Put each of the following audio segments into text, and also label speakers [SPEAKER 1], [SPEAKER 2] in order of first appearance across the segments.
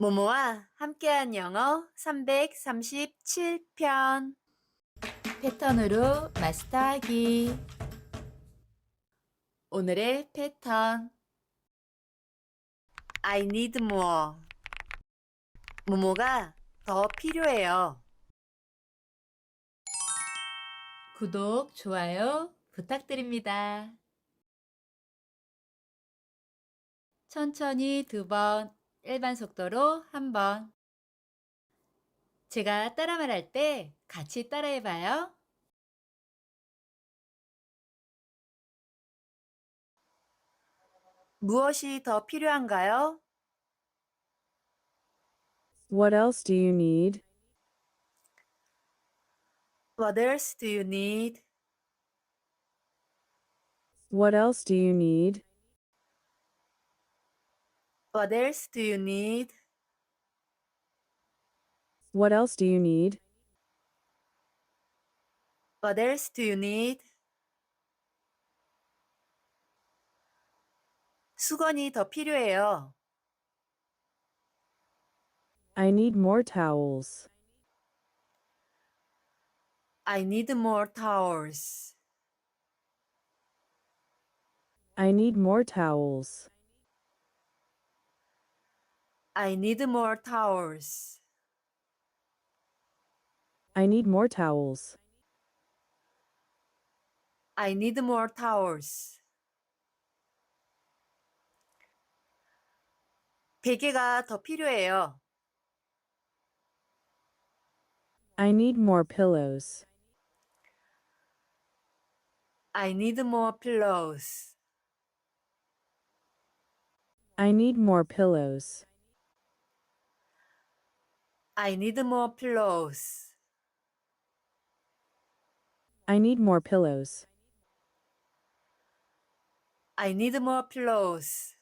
[SPEAKER 1] 모모와 함께한 영어 337편. 패턴으로 마스터하기. 오늘의 패턴. I need more. 모모가 더 필요해요. 구독, 좋아요 부탁드립니다. 천천히 두 번, 일반 속도로 한 번. 제가 따라 말할 때 같이 따라해 봐요. 무엇이 더 필요한가요?
[SPEAKER 2] What else do you need?
[SPEAKER 1] What else do you need?
[SPEAKER 2] What else do you need?
[SPEAKER 1] What else do you need?
[SPEAKER 2] What else do you need?
[SPEAKER 1] What else do you need? 수건이 더 필요해요.
[SPEAKER 2] I need more towels.
[SPEAKER 1] I need more towels.
[SPEAKER 2] I need more towels.
[SPEAKER 1] I need more towels.
[SPEAKER 2] I need more towels.
[SPEAKER 1] I need more towels. 베개가 더 필요해요.
[SPEAKER 2] I need more pillows.
[SPEAKER 1] I need more pillows.
[SPEAKER 2] I need more pillows.
[SPEAKER 1] I need more pillows.
[SPEAKER 2] I need more pillows.
[SPEAKER 1] I need more pillows.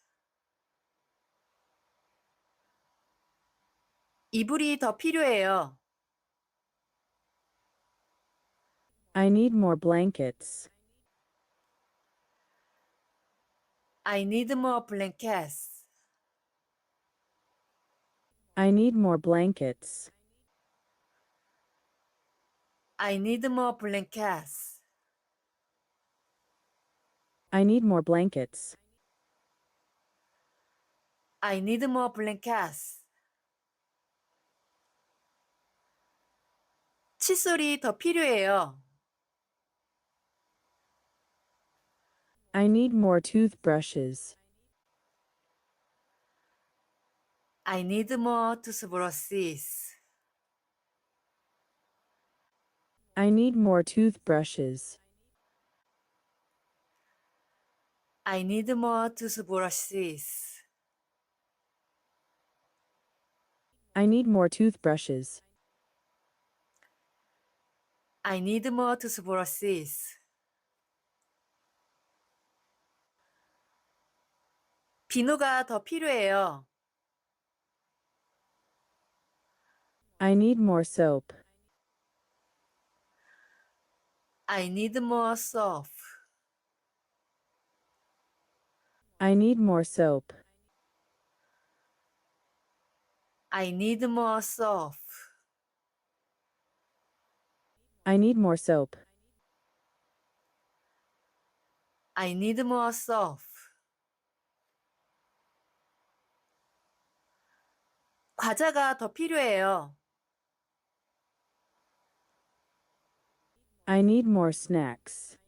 [SPEAKER 1] 이불이 더 필요해요.
[SPEAKER 2] I need more blankets.
[SPEAKER 1] I need more blankets.
[SPEAKER 2] I need more blankets.
[SPEAKER 1] I need more blankets.
[SPEAKER 2] I need more blankets.
[SPEAKER 1] I need more blankets. 칫솔이 더 필요해요.
[SPEAKER 2] I need more toothbrushes.
[SPEAKER 1] I need more toothbrushes.
[SPEAKER 2] I need more toothbrushes.
[SPEAKER 1] I need more toothbrushes.
[SPEAKER 2] I need more toothbrushes.
[SPEAKER 1] I need more toothbrushes. 비누가 더 필요해요.
[SPEAKER 2] I need more soap.
[SPEAKER 1] I need more soap.
[SPEAKER 2] I need more soap.
[SPEAKER 1] I need more soap.
[SPEAKER 2] I need more soap.
[SPEAKER 1] I need more soap. 과자가 더 필요해요.
[SPEAKER 2] I need more snacks.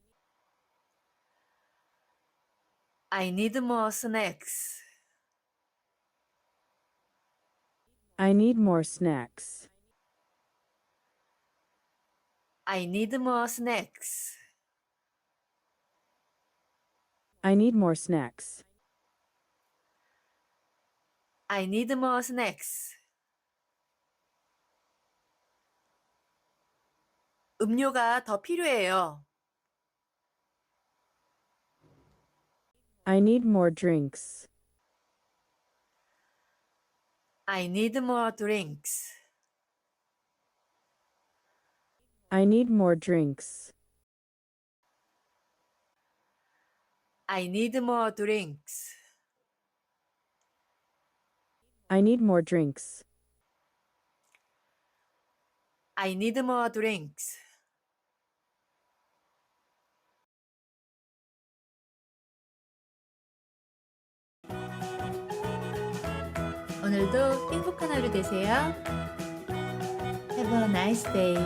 [SPEAKER 1] I need more snacks.
[SPEAKER 2] I need more snacks.
[SPEAKER 1] I need more snacks.
[SPEAKER 2] I need more snacks.
[SPEAKER 1] I need more snacks. 음료가 더 필요해요.
[SPEAKER 2] I need more drinks.
[SPEAKER 1] I need more drinks.
[SPEAKER 2] I need more drinks.
[SPEAKER 1] I need more drinks.
[SPEAKER 2] I need more drinks.
[SPEAKER 1] I need more drinks. 오늘도 행복한 하루 되세요. Have a nice day.